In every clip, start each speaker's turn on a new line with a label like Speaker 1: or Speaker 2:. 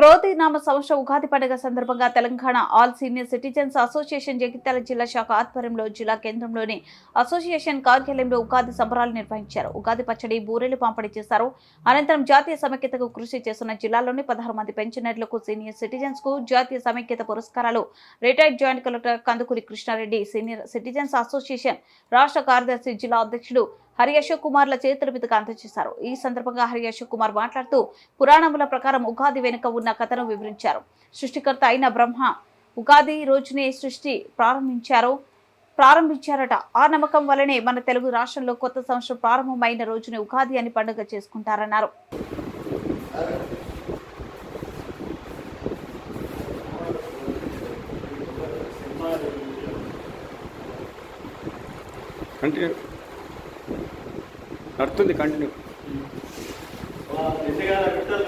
Speaker 1: క్రోతి నామ సంవత్సర ఉగాది పండుగ సందర్భంగా Telangana all senior citizens association Jagtial జిల్లా శాఖ ఆధ్వర్యంలో జిల్లా కేంద్రంలోని అసోసియేషన్ కార్యాలయంలో ఉగాది సంబరాలు నిర్వహించారు. ఉగాది పచ్చడి బూరెలు పంపిణీ చేశారు. అనంతరం జాతీయ సమైక్యతకు కృషి చేస్తున్న జిల్లాలోని పదహారు మంది పెన్షనర్లకు సీనియర్ సిటిజన్స్కు జాతీయ సమైక్యత పురస్కారాలు retired joint collector Kandukuri Krishna Reddy senior citizens association రాష్ట్ర కార్యదర్శి జిల్లా అధ్యక్షుడు హరి అశోక్ కుమార్ల చేతుల మీదుగా అందజేశారు. ఈ సందర్భంగా హరి అశోక్ కుమార్ మాట్లాడుతూ పురాణముల ప్రకారం ఉగాది వెనుక ఉన్న కథను వివరించారు. సృష్టికర్త అయిన బ్రహ్మ ఉగాది రోజునే సృష్టి ప్రారంభించారు. ప్రారంభించారట. ఆ నమ్మకం వల్లనే మన తెలుగు రాష్ట్రంలో కొత్త సంవత్సరం ప్రారంభమైన రోజునే ఉగాది అని పండుగ చేసుకుంటారన్నారు.
Speaker 2: అంటే నడుతుంది కంటిన్యూ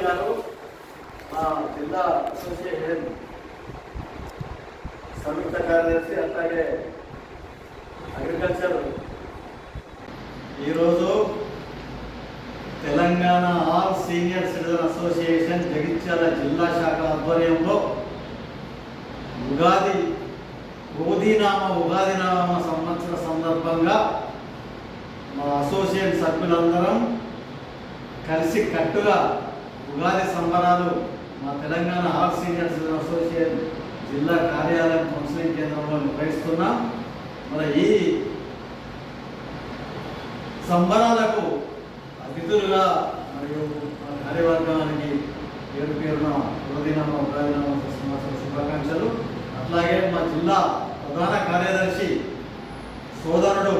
Speaker 3: గారు జిల్లా అసోసియేషన్ సంయుక్త కార్యదర్శి అట్లాగే అగ్రికల్చర్. ఈరోజు Telangana all senior citizen association Jagtial జిల్లా శాఖ ఆధ్వర్యంలో ఉగాది ఓదీనామ ఉగాది నామ సంవత్సర సందర్భంగా మా అసోసియేట్ సభ్యులందరం కలిసి కట్టుగా ఉగాది సంబరాలు మా తెలంగాణ ఆల్ సీనియర్ అసోసియేషన్ జిల్లా కార్యాలయం కౌన్సిలింగ్ కేంద్రంలో నిర్వహిస్తున్నాం. మరి ఈ సంబరాలకు అతిథులుగా మరియు మా కార్యవర్గానికి పేరు పేరున ఉదయనామ ఉగాదినామ శుభాకాంక్షలు. అట్లాగే మా జిల్లా ప్రధాన కార్యదర్శి సోదరుడు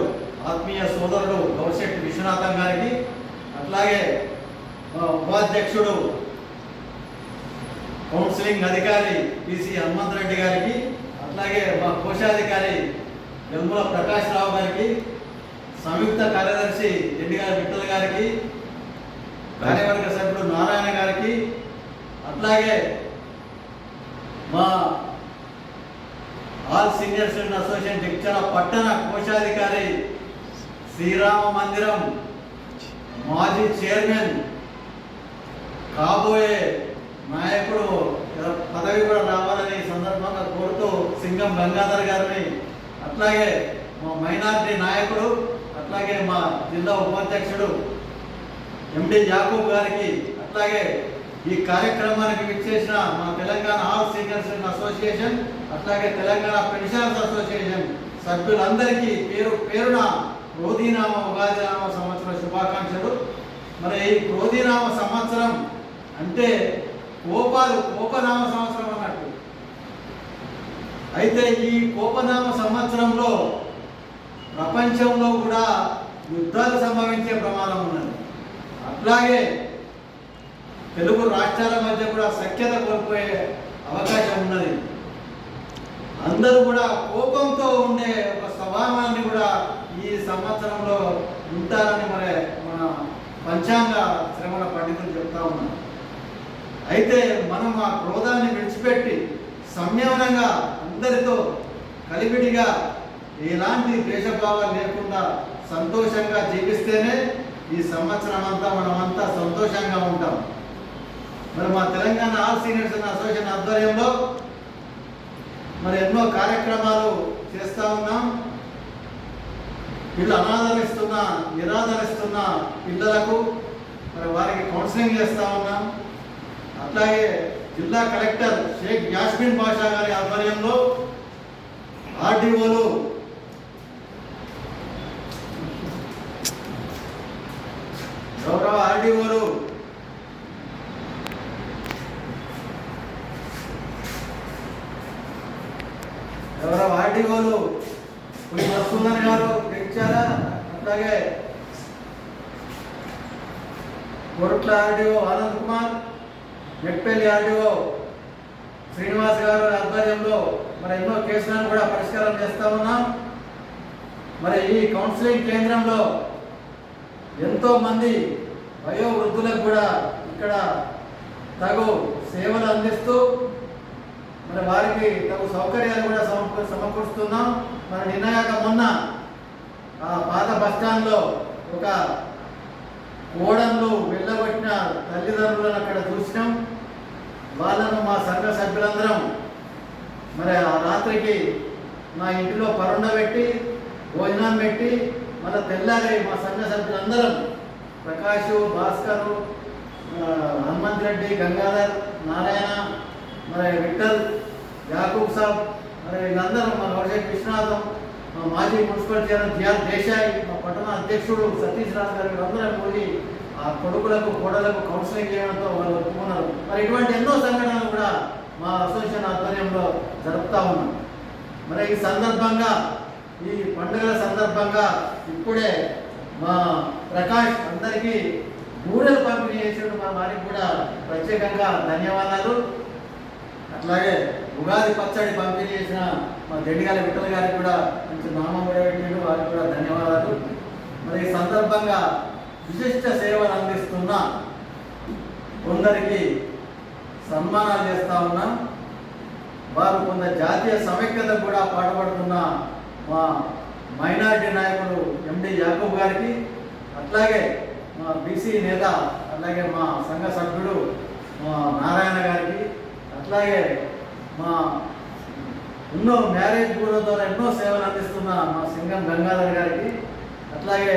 Speaker 3: ఆత్మీయ సోదరుడు గౌశెట్టి విశ్వనాథం గారికి అట్లాగే మా ఉపాధ్యక్షుడు కౌన్సిలింగ్ అధికారి పిసి హనుమంత్ రెడ్డి గారికి అట్లాగే మా కోశాధికారి వెల్ముల ప్రకాష్ రావు గారికి సంయుక్త కార్యదర్శి ఎన్నిగారి విఠల్ గారికి కార్యవర్గ సభ్యుడు నారాయణ గారికి అట్లాగే మా all senior student association Jagtial పట్టణ కోశాధికారి శ్రీరామ మందిరం మాజీ చైర్మన్ కాబోయే నాయకుడు పదవి కూడా రావాలని సందర్భంగా కోరుతూ సింగం గంగాధర్ గారిని అట్లాగే మా మైనార్టీ నాయకుడు అట్లాగే మా జిల్లా ఉపాధ్యక్షుడు ఎండి యాకూబ్ గారికి అట్లాగే ఈ కార్యక్రమానికి విచ్చేసిన మా Telangana all senior citizen association అట్లాగే తెలంగాణ పెన్షనర్స్ అసోసియేషన్ సభ్యులందరికీ పేరు పేరున క్రోధీనామ ఉగాదినామ సంవత్సర శుభాకాంక్షలు. మరి ఈ క్రోధీనామ సంవత్సరం అంటే కోపాలు కోపనామ సంవత్సరం అన్నట్టు. అయితే ఈ కోపనామ సంవత్సరంలో ప్రపంచంలో కూడా యుద్ధాలు సంభవించే ప్రమాదం ఉన్నది. అట్లాగే తెలుగు రాష్ట్రాల మధ్య కూడా సఖ్యత కోల్పోయే అవకాశం ఉన్నది. అందరూ కూడా కోపంతో ఉండే ఒక స్వభావాన్ని కూడా సంవత్సరంలో ఉంటారని మరి మన పంచాంగ శ్రవణ పండితులు చెప్తా ఉన్నారు. అయితే మనం ఆ క్రోధాన్ని విడిచిపెట్టి సంయమనంగా అందరితో కలిపిడిగా ఎలాంటి ద్వేషభావాలు లేకుండా సంతోషంగా జీవిస్తేనే ఈ సంవత్సరం అంతా మనమంతా సంతోషంగా ఉంటాం. మరి మా తెలంగాణ ఆల్ సీనియర్స్ అసోసియేషన్ ఆధ్వర్యంలో మరి ఎన్నో కార్యక్రమాలు చేస్తూ ఉన్నాం. వీళ్ళు అనాదరిస్తున్న నిరాదరిస్తున్న పిల్లలకు మరి వారికి కౌన్సిలింగ్ చేస్తూ ఉన్నాం. అట్లాగే జిల్లా కలెక్టర్ షేక్ యాస్మిన్ బాషా గారి ఆధ్వర్యంలో ఆర్డీఓలు గౌరవ ఆర్డీఓలు గౌరవ ఆర్డీఓలు వస్తుందని గారు అలాగే కోరుట్ల ఆర్డీఓ ఆనంద్ కుమార్ మెట్పల్లి ఆర్డీఓ శ్రీనివాస్ గారు ఆధ్వర్యంలో మరి ఎన్నో కేసులను కూడా పరిష్కారం చేస్తా ఉన్నాం. మరి ఈ కౌన్సిలింగ్ కేంద్రంలో ఎంతో మంది వయోవృద్ధులకు కూడా ఇక్కడ తగు సేవలు అందిస్తూ మరి వారికి తగు సౌకర్యాలు కూడా సమకూ సమకూరుస్తున్నాం. మరి నిన్నగాక మొన్న పాత బస్టాండ్లో ఒక ఓడంలో వెళ్ళబట్టిన తల్లిదండ్రులను అక్కడ చూసినాం. వాళ్ళను మా సంఘ సభ్యులందరం మరి ఆ రాత్రికి మా ఇంటిలో పరుండబెట్టి భోజనం పెట్టి మన తెల్లారి మా సంఘ సభ్యులందరం ప్రకాష్ భాస్కర్ హనుమంత్ రెడ్డి గంగాధర్ నారాయణ మరి విఠల్ యాకూబ్ సాబ్ మరి వీళ్ళందరూ మన వర్ష విశ్వనాథం మాజీ మున్సిపల్ చైర్మన్ జిఆర్ దేశాయ్ మా పట్టణ అధ్యక్షుడు సతీష్ రాజ్ గారు వీళ్ళందరం పోయి ఆ కొడుకులకు కోడలకు కౌన్సిలింగ్ చేయడంతో వాళ్ళు ఒప్పుకున్నారు. మరి ఇటువంటి ఎన్నో సంఘటనలు కూడా మా అసోసియేషన్ ఆధ్వర్యంలో జరుపుతా ఉన్నాం. మరి ఈ సందర్భంగా ఈ పండుగల సందర్భంగా ఇప్పుడే మా ప్రకాష్ అందరికీ బూరెలు పంపిణీ చేసిన మా వారికి కూడా ప్రత్యేకంగా ధన్యవాదాలు. అట్లాగే ఉగాది పచ్చడి పంపిణీ చేసిన మా జడిగాలి విఠల గారికి కూడా మంచి నామం పెట్టాడు. వారికి కూడా ధన్యవాదాలు. మరి ఈ సందర్భంగా విశిష్ట సేవలు అందిస్తున్న కొందరికి సన్మానాలు చేస్తా ఉన్నాం వారు కొంత జాతీయ సమైక్యత కూడా పాటుపడుతున్న మా మైనారిటీ నాయకుడు ఎండి యాకూబ్ గారికి అట్లాగే మా బీసీ నేత అట్లాగే మా సంఘ సభ్యుడు అట్లాగే మా ఎన్నో మ్యారేజ్ బ్యూరో ద్వారా ఎన్నో సేవలు అందిస్తున్న మా సింగం గంగాధర్ గారికి. అట్లాగే